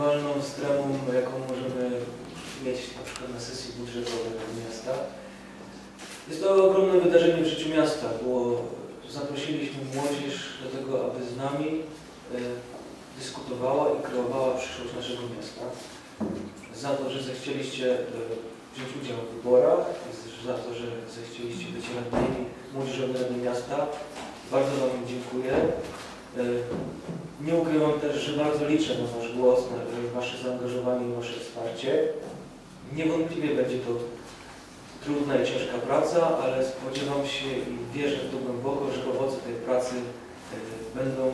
nieprzewidywalną stramą, jaką możemy mieć na przykład na sesji budżetowej Miasta. Jest to ogromne wydarzenie w życiu miasta, bo zaprosiliśmy młodzież do tego, aby z nami e, dyskutowała i kreowała przyszłość naszego miasta. Za to, że zechcieliście e, wziąć udział w wyborach, za to, że zechcieliście być radnymi młodzieżowej Rady Miasta. Bardzo Wam dziękuję. Też, bardzo liczę na Wasz głos, na Wasze zaangażowanie i Wasze wsparcie. Niewątpliwie będzie to trudna i ciężka praca, ale spodziewam się i wierzę w to głęboko, że owoce tej pracy e, będą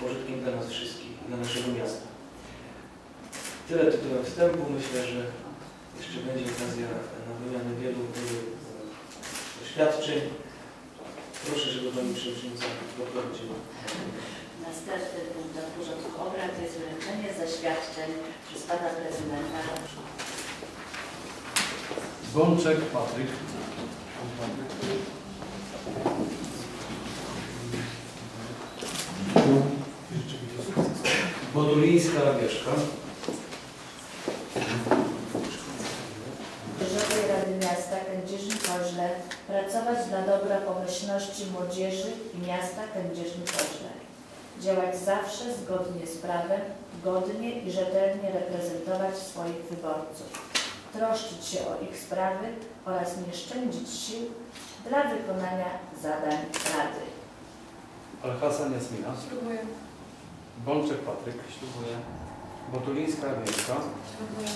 pożytkiem dla nas wszystkich, dla naszego miasta. Tyle tytułem wstępu. Myślę, że jeszcze będzie okazja na wymianę wielu, e, doświadczeń. Proszę, żeby Pani Przewodnicząca doprowadziła. Następny punkt na porządku obrad to jest zaświadczeń przez Pana Prezydenta. Bączek Patryk. Bodulińska Agnieszka. Dyżurnej Rady Miasta Kędzierzyn-Koźle pracować dla dobra pomyślności młodzieży i miasta Kędzierzyn-Koźle. Działać zawsze zgodnie z prawem, godnie i rzetelnie reprezentować swoich wyborców. Troszczyć się o ich sprawy oraz nie szczędzić sił dla wykonania zadań Rady. Alhasan Jasmina. Spróbuję. Bączek Patryk. Ślubuję. Bodulińska Agnieszka. Spróbuję.